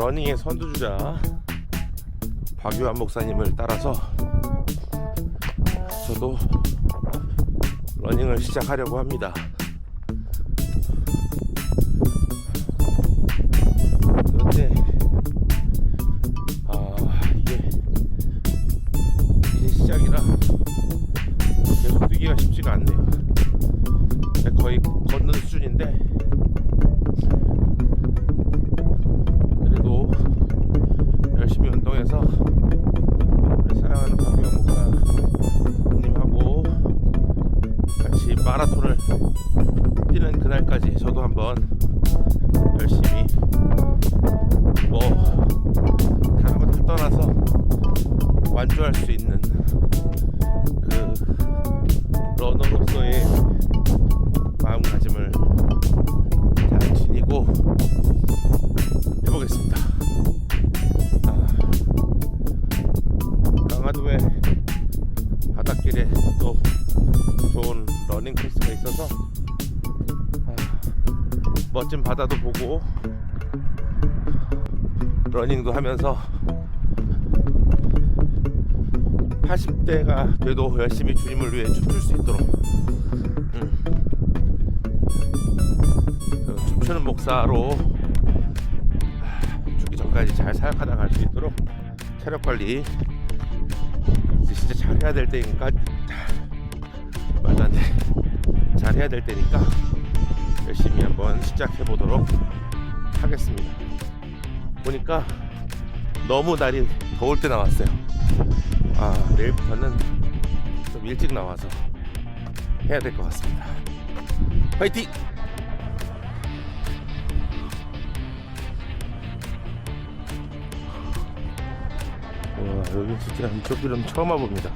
러닝의 선두주자 박유한 목사님을 따라서 저도 러닝을 시작하려고 합니다. 그런데 아 이게 이제 시작이라 계속 뛰기가 쉽지가 않네요. 거의 걷는 수준인데 뛰는 그날까지 저도 한번 열심히 뭐 다른 거 다 떠나서 완주할 수 있는 러닝 코스가 있어서 아, 멋진 바다도 보고 러닝도 하면서 80대가 돼도 열심히 주님을 위해 춤출 수 있도록. 음, 그 춤추는 목사로 죽기 전까지 잘 사역하다 갈 수 있도록 체력 관리 진짜 잘해야 될 때니까 말도 안 돼. 잘해야 될 때니까 열심히 한번 시작해 보도록 하겠습니다. 보니까 너무 날이 더울 때 나왔어요. 아 내일부터는 좀 일찍 나와서 해야 될 것 같습니다. 화이팅! 와 여기 진짜 이쪽 길은 처음 와봅니다.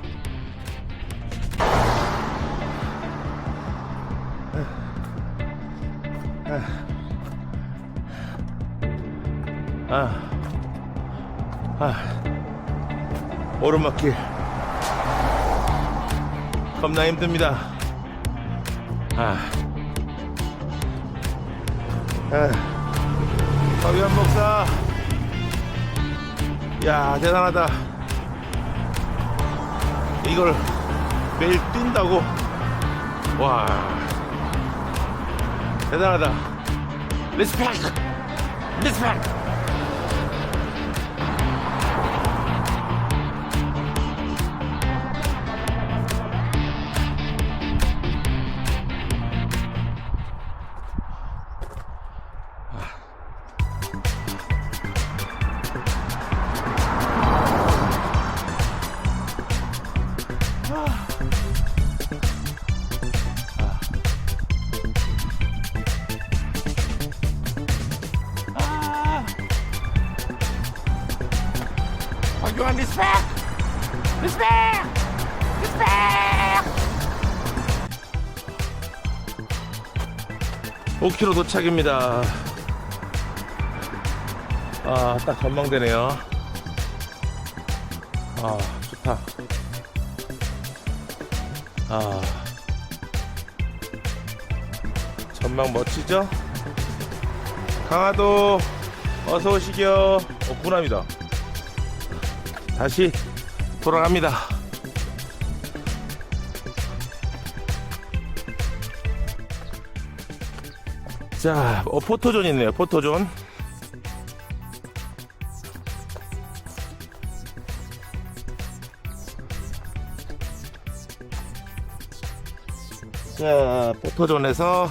아, 아, 오르막길 겁나 힘듭니다. 아, 아, 박유한 목사, 야 대단하다. 이걸 매일 뛴다고? 와, 대단하다. 리스 박용환 리스펙! 리스펙! 리스펙! (5km) 도착입니다 아 딱 전망되네요 아 좋다 아 전망 멋지죠 강화도 어서 오시겨. 어, 구남이다. 다시 돌아갑니다. 자, 어, 포토존 있네요. 포토존. 자, 포토존에서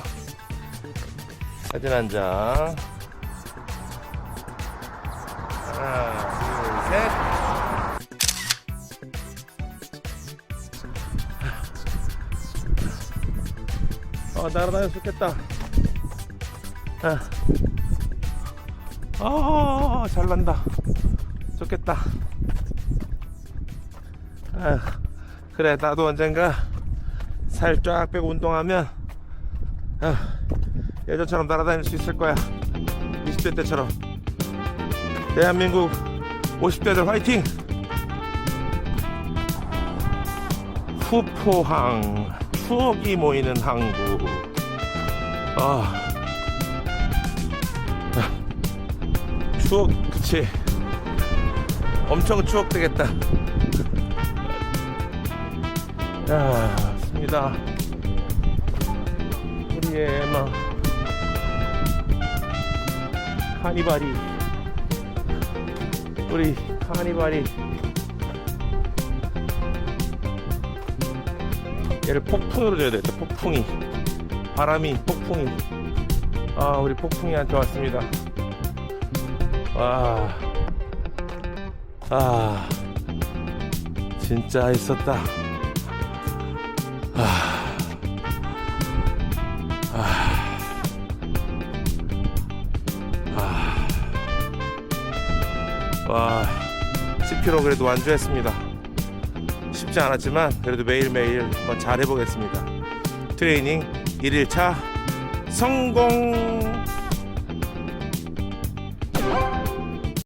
사진 한 장. 하나, 둘, 셋. 어, 날아다녀 좋겠다. 아, 아, 잘 난다. 좋겠다. 아, 그래, 나도 언젠가 살 쫙 빼고 운동하면, 아, 예전처럼 날아다닐 수 있을 거야. 20대 때처럼. 대한민국 50대들 화이팅! 후포항 추억이 모이는 항구 아 추억 그렇지. 엄청 추억되겠다. 야, 습니다. 우리의 에마. 카니발이. 우리 카니발이. 얘를 폭풍으로 줘야 되겠다, 폭풍이. 바람이, 폭풍이. 아, 우리 폭풍이한테 왔습니다. 와. 아. 진짜 있었다. 아. 아. 아. 와. 10kg 그래도 완주했습니다. 쉽지 않았지만 그래도 매일매일 한번 잘 해보겠습니다. 트레이닝 1일차 성공!